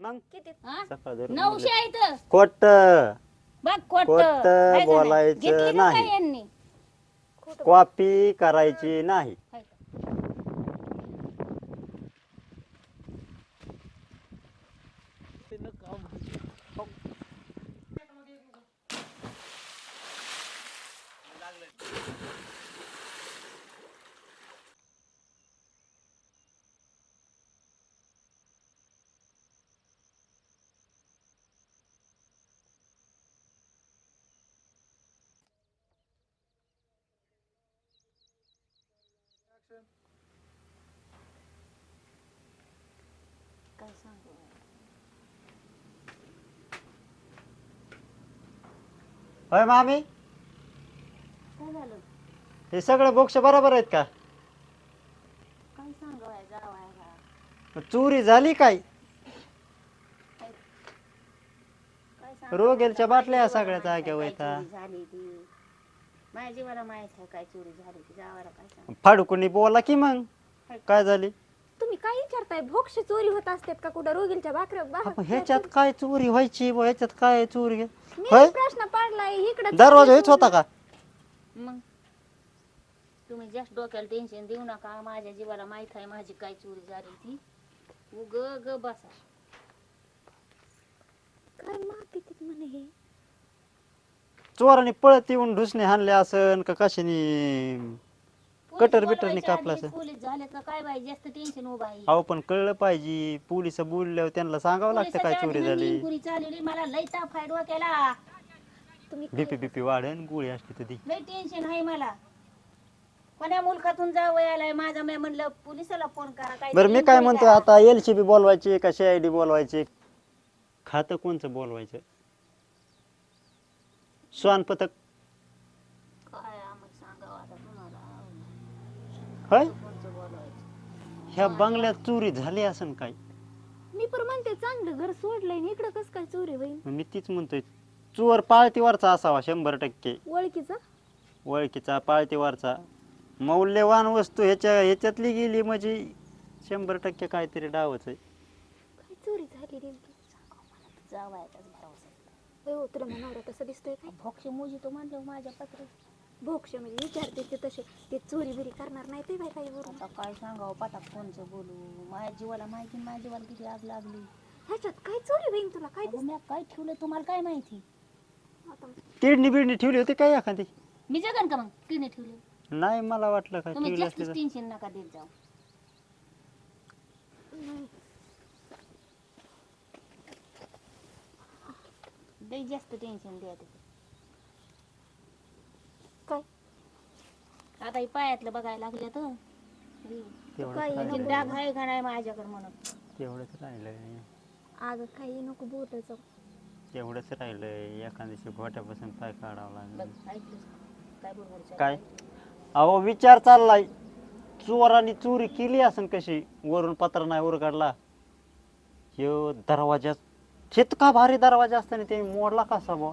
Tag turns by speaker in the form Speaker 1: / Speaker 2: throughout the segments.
Speaker 1: मग?
Speaker 2: किती?
Speaker 3: हा?
Speaker 1: सकाळ धरून
Speaker 3: नऊशे आहेत
Speaker 1: कोट
Speaker 3: बघ खोट.
Speaker 1: खोटं बोलायचं नाही.
Speaker 3: यांनी?
Speaker 1: कॉपी करायची नाही.
Speaker 3: हाय. काय सांगू
Speaker 1: होय मामी?
Speaker 3: काय झालं?
Speaker 1: हे सगळे बोक्ष बरोबर आहेत का?
Speaker 3: काय सांगू जावायला
Speaker 1: चोरी झाली काय?
Speaker 3: काय सांगू?
Speaker 1: रोगेलच्या बाटल्या सगळ्या जाग्यावर
Speaker 3: चोरी झाली ती? माझ्या जीवाला माहीत आहे काय चोरी झाली ती जावायला काय सांग.
Speaker 1: फाडकुनी बोला की मग. काय झाली?
Speaker 2: तुम्ही काय विचारताय? भोक्ष चोरी होत असतात का कुठं? रोगीलच्या भाकऱ्या
Speaker 1: आपण ह्याच्यात काय चोरी व्हायची? बुवा, ह्याच्यात काय चोरी? होय?
Speaker 2: प्रश्न पाडलाय इकडे
Speaker 1: दरवाजा हेच होता का?
Speaker 3: मग? तुम्ही जास्त डोक्याला टेन्शन देऊ नका. माझ्या जीवाला माहीत आहे माझी काय चोरी झाली ती. उग ग बसा.
Speaker 2: काय माती ती म्हणे हे?
Speaker 1: चोराने पळत येऊन ढुसणे हाणले असन का कशाने? कटर बिटरने कापलं
Speaker 3: आधी
Speaker 1: असं.
Speaker 3: पोलीस झाले का काय बाई जास्त टेन्शन उभा आहे.
Speaker 1: अहो पण कळलं पाहिजे. पोलीस बोलल्यावर त्यांना सांगावं लागतं काय
Speaker 3: पोलिसाच्या
Speaker 1: चोरी
Speaker 3: आधी
Speaker 1: झाली.
Speaker 3: हंडीन पुरी चालवली मला लई ताप आहे डोक्याला.
Speaker 2: तुम्ही
Speaker 1: बीपी बीपी वाढन गोळी असते तर ती
Speaker 3: टेन्शन आहे मला. कोण्या मुलखातून जावं यायलाय माझा मी म्हणलं पोलिसाला फोन करा काय
Speaker 1: बरं मी काय म्हणतो आता एल सी बी बोलवायची का सी आय डी बोलवायची? खातं कोणचं बोलवायचं? स्वान पथक.
Speaker 3: काय आम्हाला सांगावं आता तुम्हाला
Speaker 1: होय?
Speaker 3: कोणचं बोलवायचं
Speaker 1: ह्या बंगल्यात चोरी झाली असन काय?
Speaker 2: मी पण म्हणते चांगलं घर सोडलंय आणि इकडं कस काय चोरी होईल?
Speaker 1: मी तीच म्हणतोय चोर पाळतीवरचा असावा शंभर टक्के.
Speaker 2: ओळखीचा?
Speaker 1: ओळखीचा पाळतीवरचा. मौल्यवान वस्तू ह्याच्या ह्याच्यातली गेली म्हणजे शंभर टक्के काहीतरी डावच आहे.
Speaker 2: काय चोरी झाली नेमकी? होय हो तुला म्हणावं तसं दिसतोय काय?
Speaker 3: भोक्षे मोजी तो म्हणलं माझ्या पत्र
Speaker 2: भोक्ष म्हणजे विचारते ते तसे. ते चोरी बिरी करणार नाही ते बाय काही वरून.
Speaker 3: आता काय सांगावं पाटा कोणचं बोलू. माझ्या जीवाला माहिती माझ्या जीवाला किती आग लागली.
Speaker 2: ह्याच्यात काय चोरी होईल तुला? काय
Speaker 3: अगं, मी काय ठेवलं तुम्हाला काय माहिती?
Speaker 2: आता
Speaker 1: किडनी बिडनी ठेवली होती काय एखादी?
Speaker 3: मी जगन का मग? तिने ठेवले?
Speaker 1: नाही मला वाटलं काय
Speaker 3: तुम्ही
Speaker 1: ठेवली तर.
Speaker 3: टेन्शन नका देत जाऊ.
Speaker 2: नाही.
Speaker 3: लई जास्त टेन्शन द्या
Speaker 2: काय
Speaker 3: आता हे पायातलं बघायला लागलं तर
Speaker 1: तेवढंच
Speaker 2: काय
Speaker 1: राहिलं.
Speaker 3: आणखीन डाग आहे का नाही माझ्याकडे म्हणून
Speaker 1: तेवढंच राहिलंय
Speaker 2: अगं काही नको
Speaker 1: तेवढंच राहिलंय एखाद्याशी घोट्यापासून पाय काढावा
Speaker 3: बघ
Speaker 1: लागेल
Speaker 3: ऐकलंस काय
Speaker 1: अहो विचार चाललाय चोराने चोरी केली असन कशी वरून पत्र नाही उरगडला ह्यो दरवाजा इतका भारी दरवाजा असताना त्याने मोडला कसा बा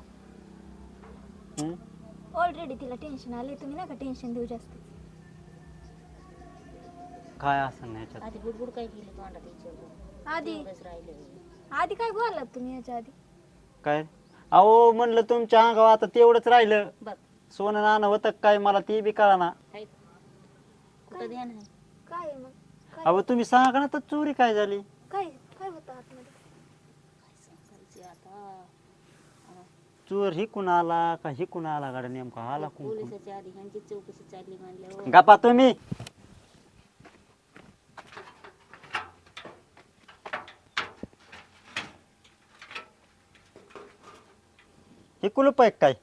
Speaker 2: ऑलरेडी तिला टेन्शन आले तुम्ही नका टेन्शन देऊ जास्त?
Speaker 1: काय असन ह्याच्यात
Speaker 3: आधी गुडगुड काय केली तोंडात
Speaker 2: आधी?
Speaker 3: राहिलं
Speaker 2: आधी काय बोललात तुम्ही याच्या आधी?
Speaker 1: काय? अहो म्हणलं तुमच्या अंगावर आता तेवढंच राहिलं.
Speaker 3: बघ.
Speaker 1: सोनं नाणं होतं काय मला ते बी कळाना.
Speaker 3: आहे कुठं ध्यान आहे
Speaker 2: काय आहे मग? काय?
Speaker 1: अहो तुम्ही सांगा ना तर चोरी काय झाली?
Speaker 2: काय काय होतं आतमध्ये
Speaker 3: काय सांगायचे आता
Speaker 1: चोर हिकून आला का हिकून आला गाड्या नेमका? आला कोण?
Speaker 3: पोलिसाच्या आधी ह्यांची चौकशी चालली म्हणल्यावर
Speaker 1: गप्पा तुम्ही. हे कुलूप आहे काय?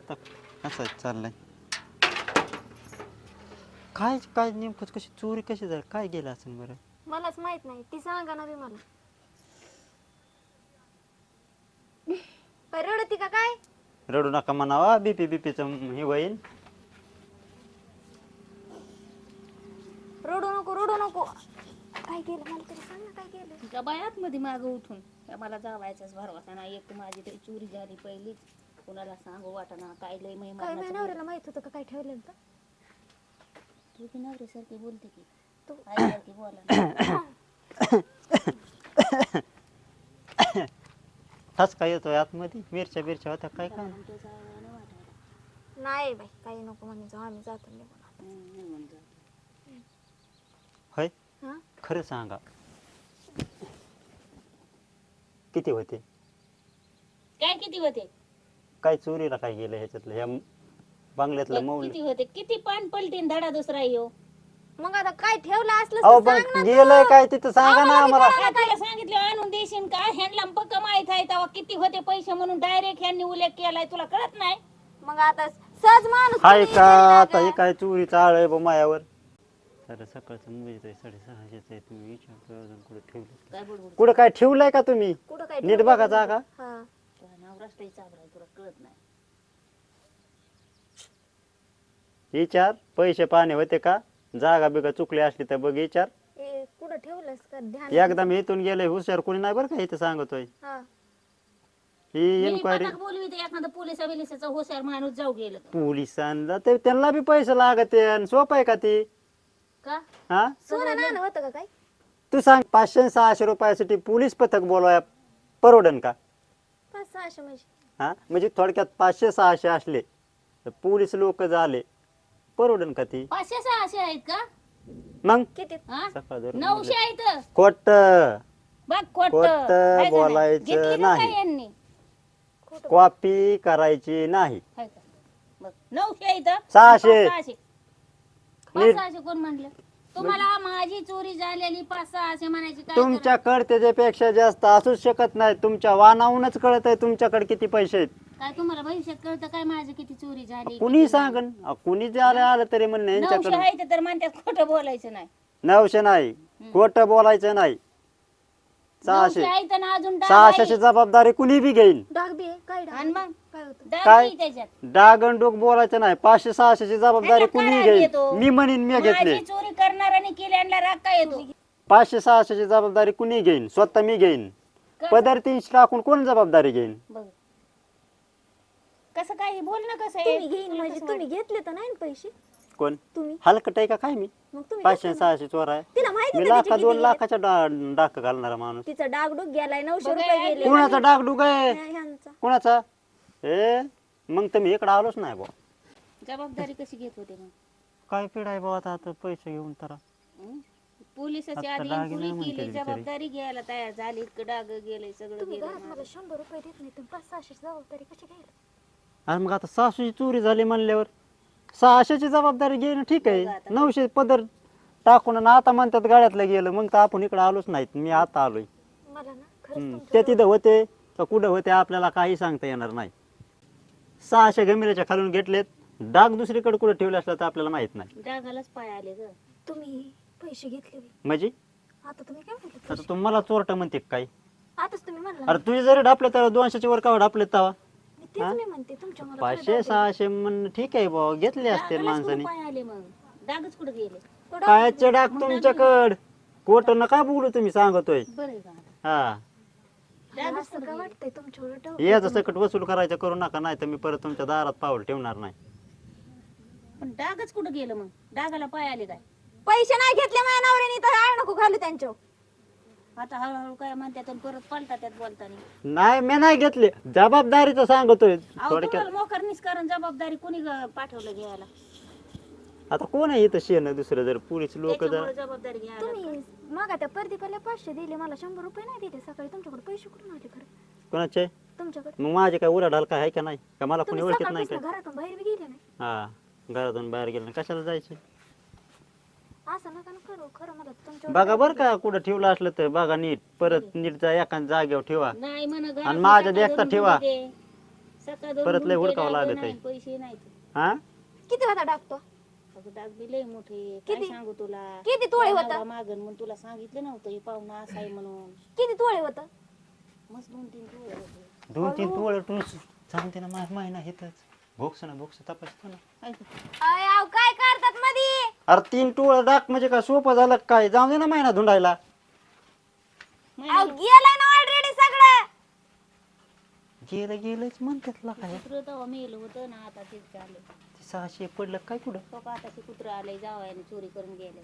Speaker 1: आता कसं चाललंय. काय काय नेमकं कशी चोरी कशी झाली? काय गेलं असेल बरं?
Speaker 2: मलाच माहीत नाही. ती सांगा ना बी मला काय रडती का काय
Speaker 1: रडू नका म्हणावा बीपी बीपीचं हे होईल
Speaker 2: रडू नको रडू नको काय केलं मला तरी सांग ना काय केलं
Speaker 3: का बाय आतमध्ये मागं उठून त्या मला जावायचाच भरवसा नाही एक तर माझी तरी चोरी झाली पहिलीच कोणाला सांगू वाटाणा काय लय
Speaker 2: काय माझ्या
Speaker 3: महिमा
Speaker 2: नवऱ्याला माहीत होतं का काय ठेवलेलं तर
Speaker 3: तू की नवऱ्यासारखी बोलते की
Speaker 2: तू
Speaker 3: आईसारखी बोला
Speaker 1: ठसका येतोय आतमध्ये? मिरच्या बिरच्या होत्या काय काय?
Speaker 3: नाही
Speaker 2: बाई काही नको म्हणे जाऊ आम्ही जातो निघून.
Speaker 1: होय?
Speaker 2: हा?
Speaker 1: खरं सांगा. किती होते?
Speaker 3: काय किती होते?
Speaker 1: काय चोरीला काय गेलं ह्याच्यातलं? ह्या बंगल्यातलं मौल
Speaker 3: किती होते? किती पान पलटीन धडा दुसरा येऊ
Speaker 2: मग आता काय ठेवलं असलं
Speaker 1: अहो
Speaker 2: तर सांग
Speaker 1: पण
Speaker 2: ना
Speaker 1: गेलंय
Speaker 2: तू.
Speaker 1: काय तिथं? सांगा ना आम्हाला.
Speaker 3: काय तुला सांगितलं? आणून देशील का? ह्यांना पक्क माहीत आहे तेव्हा किती होते पैसे म्हणून डायरेक्ट ह्यांनी उल्लेख केलाय तुला कळत नाही?
Speaker 2: मग आता सहज माणूस
Speaker 1: हाय का?
Speaker 2: गेला
Speaker 1: आता? हे काय चोरीचा आळ आहे बा मायावर? अरे सकाळचं आहे साडेसहाशेच आहे तुम्ही. अजून कुठे ठेवलं
Speaker 3: काय बडबड
Speaker 1: कुठं काय ठेवलंय का तुम्ही?
Speaker 2: कुठं काय
Speaker 1: नीट बघा? जागा.
Speaker 2: हा.
Speaker 3: तुला नवराष्ट्रही कळत नाही.
Speaker 1: विचार पैसे पाणी होते का? जागा बिगा चुकली असली तर बघ विचार.
Speaker 2: ए, कुठं ठेवलंस का? ध्यान
Speaker 1: एकदम इथून गेले हुशार कोणी नाही बरं का इथं सांगतोय.
Speaker 2: हा.
Speaker 1: ही
Speaker 3: मी
Speaker 1: इन्क्वायरी
Speaker 3: पटाक बोलवी तर एखादा पोलिसा बिलिसाचा हुशार माणूस जाऊ गेलं तर.
Speaker 1: पोलिसांना ते त्यांना बी पैसे लागत सोपं आहे का ते?
Speaker 3: का?
Speaker 1: हा?
Speaker 2: सोनं नाणं होतं का काय?
Speaker 1: तू सांग पाचशे सहाशे रुपयासाठी पोलीस पथक बोलवाय परवडन का?
Speaker 2: पाच सहाशे म्हणजे?
Speaker 1: हा? म्हणजे थोडक्यात पाचशे सहाशे असले तर पोलीस लोक झाले. परवडन का ती?
Speaker 3: पाचशे सहाशे आहेत का?
Speaker 1: मग?
Speaker 2: किती?
Speaker 3: हा?
Speaker 1: सकाळ धरून
Speaker 3: नऊशे आहेत.
Speaker 1: खोट.
Speaker 3: बघ खोट.
Speaker 1: खोटं बोलायचं नाही.
Speaker 3: यांनी?
Speaker 1: कॉपी करायची नाही.
Speaker 3: हाय का? बघ नऊशे आहेत.
Speaker 1: सहाशे.
Speaker 3: पाच सहाशे. पाच
Speaker 1: नीट.
Speaker 3: सहाशे कोण म्हणलं तुम्हाला माझी चोरी झालेली पाच सहाशे म्हणायची काय
Speaker 1: तुमच्याकडे त्याच्यापेक्षा जास्त असूच शकत नाही. तुमच्या वानावूनच कळत आहे तुमच्याकडे किती पैसे आहेत?
Speaker 3: काय तुम्हाला भविष्यात कळतं काय माझी किती चोरी झाली
Speaker 1: कुणी सांगन. अ, कुणी जे आलं आलं तरी म्हणणं?
Speaker 3: नऊशे
Speaker 1: यांच्याकडे
Speaker 3: आहेत तर म्हणतात खोटं बोलायचं नाही.
Speaker 1: नऊशे नाही. खोट बोलायचं नाही.
Speaker 3: नऊशे
Speaker 1: सहाशे
Speaker 3: आहेत आणि अजून डाग
Speaker 1: सहाशेची
Speaker 3: आहे.
Speaker 1: जबाबदारी कुणी बी घेईन.
Speaker 2: डाग बी आहे? काय डाग?
Speaker 3: आणि मग?
Speaker 2: काय होतं?
Speaker 3: डाग
Speaker 1: काय?
Speaker 3: आहे त्याच्यात.
Speaker 1: डागंडोक बोलायचं नाही. पाचशे सहाशेची जबाबदारी कुणी
Speaker 3: काय
Speaker 1: घेईन.
Speaker 3: येतो?
Speaker 1: मी म्हणीन मी घेतले
Speaker 3: माझी चोरी करणाऱ्याने केल्याला राग काय येतो?
Speaker 1: पाचशे सहाशेची जबाबदारी कुणी घेईन? स्वतः मी घेईन? पदर तीनशे टाकून कोण जबाबदारी घेईन?
Speaker 3: बघ कसं काय बोल ना कसं आहे.
Speaker 2: तुम्ही घेईन
Speaker 3: तुला
Speaker 2: म्हणजे
Speaker 3: कसं
Speaker 2: तुम्ही घेतले तर नाही ना पैसे?
Speaker 1: कोण?
Speaker 2: तुम्ही.
Speaker 1: हलकट आहे का काय मी?
Speaker 2: मग तुम्ही
Speaker 1: पाचशे
Speaker 2: घेतले ना.
Speaker 1: सहाशे चोर आहे.
Speaker 2: तिला माहिती
Speaker 1: मी लाखा
Speaker 2: तिचे
Speaker 1: दोन
Speaker 2: किती
Speaker 1: लाखाच्या डा- डाक घालणारा माणूस.
Speaker 2: तिचा डागडूग गेलाय नऊशे
Speaker 3: बघा,
Speaker 2: रुपये गेले.
Speaker 1: कुणाचा डागडुग आहे?
Speaker 2: नाही, ह्यांचा.
Speaker 1: कुणाचा? ए मग तर मी इकडे आलोच नाही बा
Speaker 3: जबाबदारी कशी घेत होते मग?
Speaker 1: काय पिढ आहे बाबा आता? पैसे घेऊन तर.
Speaker 3: हं? पोलिसाची
Speaker 1: आता
Speaker 3: आधी
Speaker 1: डाग
Speaker 3: पुरी
Speaker 1: नाही म्हणते
Speaker 3: केली
Speaker 1: बिचारी.
Speaker 3: जबाबदारी घ्यायला तयार झाली इतकं डाग गेले सगळं
Speaker 2: तुम्ही
Speaker 3: गेलं
Speaker 2: घरात मला शंभर रुपये देत नाही तुम्ही पाच सहाशे जबाबदारी कशी घ्यायला?
Speaker 1: आणि मग आता सहाशेची चोरी झाली म्हणल्यावर? सहाशेची जबाबदारी घेणं ठीक आहे.
Speaker 3: आता.
Speaker 1: नऊशे पदर टाकून आणि आता म्हणतात गाड्यातलं गेलं. मग तर आपण इकडे आलोच नाहीत. मी आता आलोय.
Speaker 2: मला ना खरंच
Speaker 1: हम्म.
Speaker 2: तुमच्या
Speaker 1: ते तिथं होते. का कुठं होते आपल्याला काही सांगता येणार नाही. सहाशे गमिराच्या खालून घेतलेत. डाग दुसरीकडे कुठे ठेवले असलं तर आपल्याला माहीत नाही.
Speaker 3: डागालाच पाय आले ग.
Speaker 2: तुम्ही पैसे घेतले बी.
Speaker 1: म्हणजे?
Speaker 2: आता तुम्ही काय म्हणले
Speaker 1: आता तुम्हाला चोरट म्हणते काय
Speaker 2: आताच तुम्ही म्हणला
Speaker 1: अरे तुझे जरी डापले तर दोनशेच्या वर का डापले तवा.
Speaker 2: तेच? मी म्हणते तुमच्या मला
Speaker 1: पाचशे सहाशे म्हण ठीक आहे बाबा घेतले असते
Speaker 3: कुठं
Speaker 1: माणसाने.
Speaker 3: पाय आले मग? डागच कुठे गेले?
Speaker 2: द्या. तो डाग
Speaker 1: कायचे डाग तुमच्याकड. कोट नका बोलू तुम्ही सांगतोय.
Speaker 3: बरं आहे का? आता?
Speaker 1: हा
Speaker 2: मला असं का वाटतंय तुमच्यावर डाग
Speaker 1: याचं सकट वसूल करायचं करू नका नाही तर मी परत तुमच्या दारात पाऊल ठेवणार नाही.
Speaker 3: पण डागच कुठं गेलं मग? डागाला पाय आले काय?
Speaker 2: पैसे नाही घेतले माझ्या नवऱ्याने तर आळ नको घालू त्यांच्यावर.
Speaker 3: आता हळूहळू काय म्हणतात आणि परत त्यात बोलताना.
Speaker 1: नाही मी नाही घेतले. जबाबदारीचं सांगतोय
Speaker 3: अहो
Speaker 1: थोडक्यात.
Speaker 3: तुम्हाला मोकर निष्कारण जबाबदारी कोणी ग- पाठवलं घ्यायला?
Speaker 1: आता कोण आहे इथं शेण दुसरं? जर पोलीस लोक जर
Speaker 3: त्याच्यामुळे जबाबदारी घ्यायला
Speaker 2: तुम्ही मग त्या परदीपाला पाचशे दिले मला शंभर रुपये नाही दिले. सकाळी तुमच्याकडे पैसे कुठून आले खरं?
Speaker 1: कोणाचे?
Speaker 2: तुमच्याकडे?
Speaker 1: मग माझे काय उराढाल काय आहे का नाही? का मला कोणी
Speaker 2: तुम्ही
Speaker 1: ओळखत नाही
Speaker 2: सकाळपासून
Speaker 1: काय?
Speaker 2: घरातून बाहेर बी गेले नाही.
Speaker 1: हा घरातून बाहेर गेलं नाही. कशाला जायचे?
Speaker 2: असं नका ना करू खरं मला तुमच्यावर
Speaker 1: बघा बरं का कुठं ठेवलं असलं तर बघा नीट परत नीट जा एका जागेवर ठेवा.
Speaker 3: नाही म्हण घरात
Speaker 1: आणि माझ्या
Speaker 3: सकाळ
Speaker 1: देखता
Speaker 3: धरून
Speaker 1: ठेवा.
Speaker 3: सकाळ
Speaker 1: परत लय
Speaker 3: भुंगे
Speaker 1: हुडकावं लागत
Speaker 3: नाही. पैसे नाहीत.
Speaker 1: हा?
Speaker 2: किती होता टाकतो
Speaker 3: अगं डाग बी लय मोठे काय
Speaker 2: किती?
Speaker 3: सांगू तुला?
Speaker 2: किती तोळे होता?
Speaker 3: नवरा मागन म्हणून तुला सांगितलं नव्हतं हे पाहुणा असा आहे म्हणून.
Speaker 2: किती तोळे होत?
Speaker 3: मस्त दोन तीन तोळे होते.
Speaker 1: दोन तीन टोळ टूस सांगते ना माझ महिना हेतच भोक्स ना भोक्स तपासतो ना.
Speaker 3: ऐक.
Speaker 2: काय करतात मधी?
Speaker 1: अरे तीन टोळ डाक म्हणजे काय? सोपं झालं का काय? जाऊ दे ना महिना धुंडायला.
Speaker 2: अहो, गेलाय ना ऑलरेडी सगळं.
Speaker 1: गेलं गेलंच म्हणतात ला काय
Speaker 3: कुत्रं तेव्हा मेलं होतं ना आता तेच झालं.
Speaker 1: ते सहाशे पडलं काय कुठं?
Speaker 3: तो का आता ते कुत्रं आलंय जावायने चोरी करून गेले.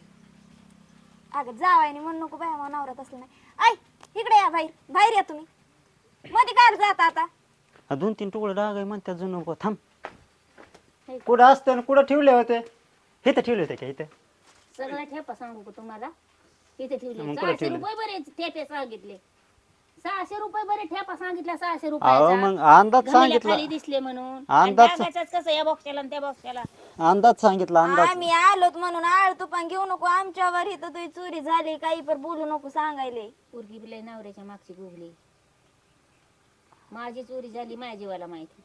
Speaker 2: अगं जावायने म्हणू नको बाय मला नवरात असलं नाही. ऐ इकडे या बाहेर बाहेर या तुम्ही. मध्ये काय जाता आता?
Speaker 1: हा, दोन तीन तुकडे डाग आहे म्हणतात जुनं थांब.
Speaker 3: हे
Speaker 1: कुठं असतं आणि कुठं ठेवले होते? इथं ठेवले होते का इथं?
Speaker 3: सगळ्या ठेपा सांगू का तुम्हाला? इथे ठेवले.
Speaker 1: मग कुठं
Speaker 3: सहाशे
Speaker 1: ठेवले?
Speaker 3: रुपये बरे ठेपे सांगितले. सहाशे रुपये बरे ठेपा सांगितला सहाशे
Speaker 1: अहो
Speaker 3: रुपये
Speaker 1: मग अंदाज सांगितला.
Speaker 3: खाली दिसले म्हणून.
Speaker 1: अंदाज
Speaker 3: आणि डागाच्याच कसं या बॉक्सला त्या बॉक्सला?
Speaker 1: अंदाज सांगितला अंदाज.
Speaker 2: आम्ही आलोत म्हणून आळ तू पण घेऊ नको. आमच्यावर इथं तुझी चोरी झाली काही पण बोलू नको सांगायले.
Speaker 3: पोरगी बिले नवऱ्याच्या मागची गुगली माझी चोरी झाली माझ्या जीवाला माहिती.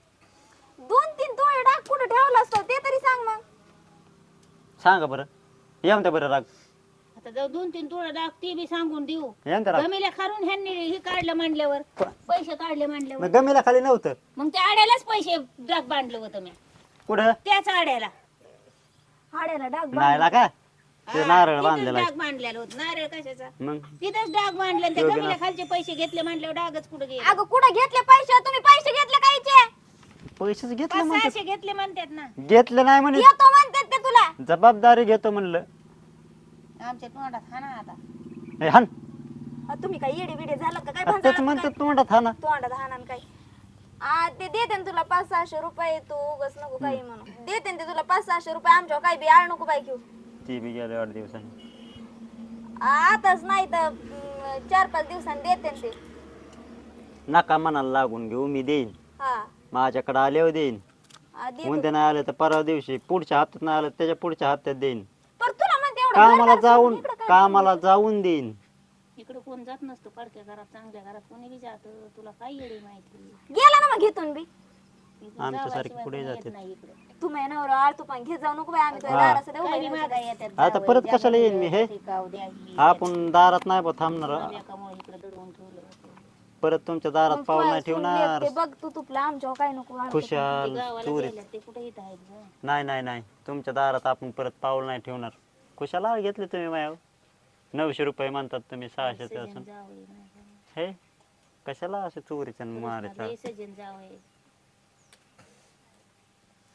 Speaker 2: दोन तीन तोळे डाग कुठं ठेवला असतो? ते तरी सांग मग.
Speaker 1: सांगा बरं. या म्हणता बरं राग.
Speaker 3: आता जाऊ दोन तीन तुळा डाग ते बी सांगून देऊ.
Speaker 1: या म्हणता राग.
Speaker 3: गमीला खारून ह्यांनी हे काढलं मांडल्यावर. पैसे काढले मांडल्यावर.
Speaker 1: मग गमीला खाली नव्हतं.
Speaker 3: मग त्या आड्यालाच पैसे डाग बांधलं होतं मी.
Speaker 1: कुठं?
Speaker 3: त्याच आड्याला.
Speaker 2: हाड्याला डाग
Speaker 1: नाही ते नारळ
Speaker 3: तिथंच
Speaker 1: बांधलेला
Speaker 3: डाग बांधलेला होत. नारळ कशाचा.
Speaker 1: मग?
Speaker 3: तिथंच डाग बांधले त्या
Speaker 1: योग्य
Speaker 3: खालचे पैसे घेतले मांडल्यावर डागच कुठे गेले?
Speaker 2: अगं कुठं घेतले पैसे? तुम्ही पैसे घेतले कायचे
Speaker 1: पैसेच घेतले म्हणतात.
Speaker 3: घेतले म्हणतात ना?
Speaker 1: घेतले नाही म्हणे.
Speaker 2: येतो म्हणतात ते तुला?
Speaker 1: जबाबदारी घेतो म्हणलं.
Speaker 3: आमच्या तोंडात हा ना आता
Speaker 1: हे
Speaker 2: अ, तुम्ही काय येडे बिडे झालं का? काय भांडण
Speaker 1: म्हणतात तोंडात हा ना
Speaker 2: तोंडात हाणान काय. आ, ते देते ना तुला पाच सहाशे रुपये तू उगच नको काही म्हणून देते ना ते तुला पाच सहाशे रुपये आमच्यावर काही बी आळ नको बाई घेऊ.
Speaker 1: ती बी गेले आठ दिवसांनी.
Speaker 2: आताच नाही तर अं, चार पाच दिवसांनी देते ना ते.
Speaker 1: नका मनाला लागून घेऊ मी देईन.
Speaker 2: हा.
Speaker 1: माझ्याकडे आल्यावर देईन.
Speaker 2: आ, दे
Speaker 1: उद्या नाही आलं तर परवा दिवशी पुढच्या हप्त्यात नाही आलं तर त्याच्या पुढच्या हप्त्यात देईन.
Speaker 2: पर तुला म्हणते एवढं
Speaker 1: कामाला जाऊन
Speaker 2: सोडून इकडं काय
Speaker 1: कामाला जाऊन देईन.
Speaker 3: इकडे कोण जात नसतो पडक्या घरात चांगल्या घरात. कोणी बी जात. तुला काय येडी माहिती?
Speaker 2: गेला ना मग घेतून बी.
Speaker 1: आमच्यासारखे
Speaker 3: जावाशिवाय
Speaker 1: पुढे
Speaker 3: कोणी येत
Speaker 1: जातात.
Speaker 3: नाही इकडं.
Speaker 2: तू तू पण घेत जाऊ नको बाई आम्ही तुझ्या
Speaker 1: हा.
Speaker 2: दाराचं देऊ
Speaker 3: काय
Speaker 2: बाई
Speaker 3: बी मागा येतात
Speaker 1: आता
Speaker 3: जावई,
Speaker 1: परत कशाला येईन मी, हे? आपण दारात नाही बा थांबणार.
Speaker 3: एकामुळे इकडे दडवून ठेवलं. होतं.
Speaker 1: परत तुमच्या दारात पाऊल नाही ठेवणार.
Speaker 2: लेक ते बघ तू तुपला आमच्यावर काय नको आळ.
Speaker 3: ते
Speaker 1: खुशाल
Speaker 3: गावाला
Speaker 1: चोरी.
Speaker 3: गेल्यात, ते कुठे येत आहेत गं?
Speaker 1: नाही नाही नाही. तुमच्या दारात आपण परत पाऊल नाही ठेवणार. खुशाला घेतले तुम्ही माझ्यावर नऊशे रुपये म्हणतात तुम्ही सहाशे
Speaker 3: सजन
Speaker 1: असून
Speaker 3: जावई नाही गं.
Speaker 1: हे कशाला असं चोरीचं आणि मारायचं?
Speaker 3: लय सजन जावई.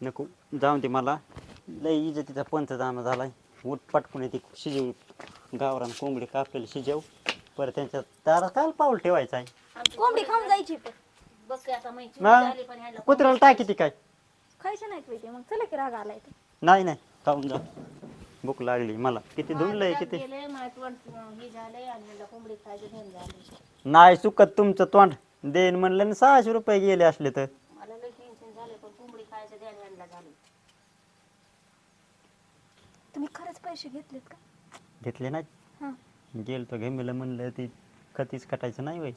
Speaker 1: नको जाऊन दे मला. लय इज्जतीचा पंचदाना झालाय. उठ पटकून येते शिजव. गावरान कोंबडी कापलेली शिजव. परत त्यांच्या दारात काल पाऊल ठेवायचं आहे.
Speaker 2: कोंबडी खाऊन जायची पण
Speaker 3: बघ की आता माहिती चूक
Speaker 1: मग?
Speaker 3: झाली पण ह्याला.
Speaker 1: कुत्र्याला टाकी ती काय?
Speaker 2: खायचं नाही पाहिजे मग. चला की राग आलाय ते.
Speaker 1: नाही नाही. खाऊन जा. भूक लागली मला. किती धुंडलंय
Speaker 3: माझं
Speaker 1: किती?
Speaker 3: गेलंय, माझं तोंड, अं, हे झालंय आणि ह्याला कोंबडी खायचं घेऊन झालं
Speaker 1: नाही चुकत तुमचं तोंड. देईन म्हणलं ना सहाशे रुपये गेले असले तर.
Speaker 3: मला लय टेन्शन झालंय पण कोंबडी खायचं ध्यान ह्यांना झालं
Speaker 2: तुम्ही खरंच पैसे घेतलेत का?
Speaker 1: घेतले नाही
Speaker 2: हा.
Speaker 1: गेलो तो घमेलं म्हणलं ती कधीच कटायचं नाही वय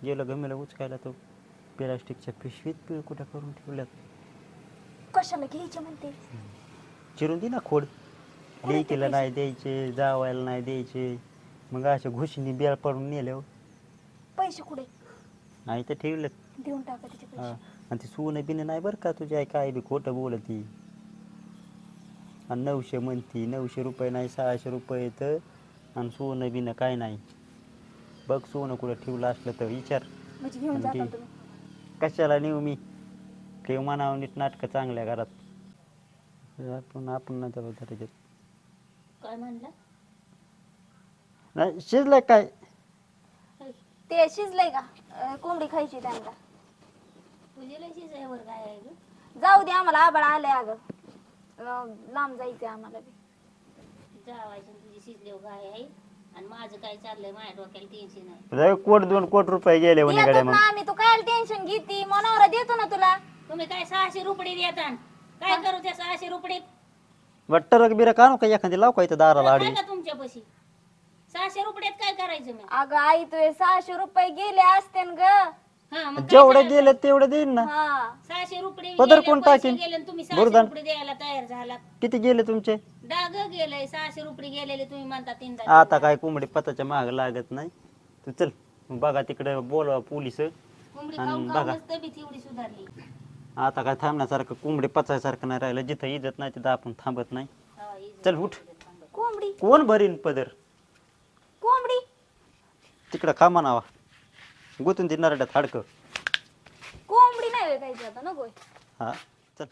Speaker 1: गेलो घमेलं उचकायला तो प्लास्टिकच्या पिशवीत कुठं करून ठेवल्यात?
Speaker 2: कशाला घ्यायचे म्हणते?
Speaker 1: चिरून दे ना खोड. लेकीला नाही द्यायचे जावायला नाही द्यायचे. मग अशा घुशीने बेळ पडून नेल्यावर
Speaker 2: पैसे कुठे?
Speaker 1: नाही तर ठेवलं
Speaker 2: देऊन टाका त्याचे पैसे.
Speaker 1: आणि ती सोनं बिनं नाही बरं का तुझ्या आई काय बी खोटं बोलती. आणि नऊशे म्हणती नऊशे रुपये नाही सहाशे रुपये तर आणि सोनं बिनं काय नाही. बघ सोनं कुठं ठेवलं असलं तर विचार.
Speaker 2: म्हणजे घेऊन जाता तुम्ही.
Speaker 1: कशाला नेऊ मी? ठेव म्हणावं नीट नाटकं चांगल्या घरात. आपण आपण नाही त्याला धरायचं.
Speaker 3: काय म्हणला?
Speaker 1: नाही शिजलं काय?
Speaker 2: ते शिजलंय का? अं, कोंबडी खायची त्यांना.
Speaker 3: शिजायवर काय आहे गं?
Speaker 2: जाऊ दे आम्हाला आबाळ आलंय अगं. अं, लांब जायचंय आम्हाला बी.
Speaker 3: जावायची तुझी शिजलेव गाय आहे? आणि माझं काय चाललंय? माझ्या डोक्याला टेन्शन आहे.
Speaker 1: कोट दोन कोट रुपये गेले म्हणे
Speaker 2: देतो
Speaker 1: गड्या मग.
Speaker 2: ना आम्ही तू काय टेन्शन घेती? मनावर देतो ना तुला.
Speaker 3: तुम्ही काय सहाशे रुपये देता काय करू त्या सहाशे रुपये?
Speaker 1: बट टरक बिरक आणू का एखादी? लाव का इथं दाराला आडी
Speaker 3: का तुमच्यापाशी? सहाशे रुपयात काय करायचं मी?
Speaker 2: अगं आई तुझे सहाशे रुपये गेले असते न ग.
Speaker 3: हा मग काय
Speaker 1: जेवढे? गेले तेवढे देईन ना.
Speaker 2: हा
Speaker 3: सहाशे रुपये
Speaker 1: पदर
Speaker 3: गेले,
Speaker 1: कोण
Speaker 3: पैसे
Speaker 1: टाकीन?
Speaker 3: गेले आणि तुम्ही सहाशे
Speaker 1: बुरदान.
Speaker 3: रुपये द्यायला तयार झाला.
Speaker 1: किती गेले तुमचे?
Speaker 3: डाग गेलंय सहाशे रुपये गेलेले तुम्ही म्हणता
Speaker 1: आता काय कोंबडी पताच्या माग लागत नाही. तू चल बघा तिकडे बोलवा पोलीस.
Speaker 3: कोंबडी
Speaker 1: आणि
Speaker 3: खाऊन
Speaker 1: बघा.
Speaker 3: सुधारली.
Speaker 1: आता काय थांबण्यासारखं कोंबडी पचायसारखं नाही राहिलं. जिथं इज्जत नाही तिथं आपण थांबत नाही.
Speaker 3: हा,
Speaker 1: चल उठ.
Speaker 2: कोंबडी?
Speaker 1: कोण भरीन पदर?
Speaker 2: कोंबडी?
Speaker 1: तिकडं खा नावा गुतून ती नरड्यात हाडकं
Speaker 2: कोंबडी नाही होय खायची आता नको.
Speaker 1: हा चल.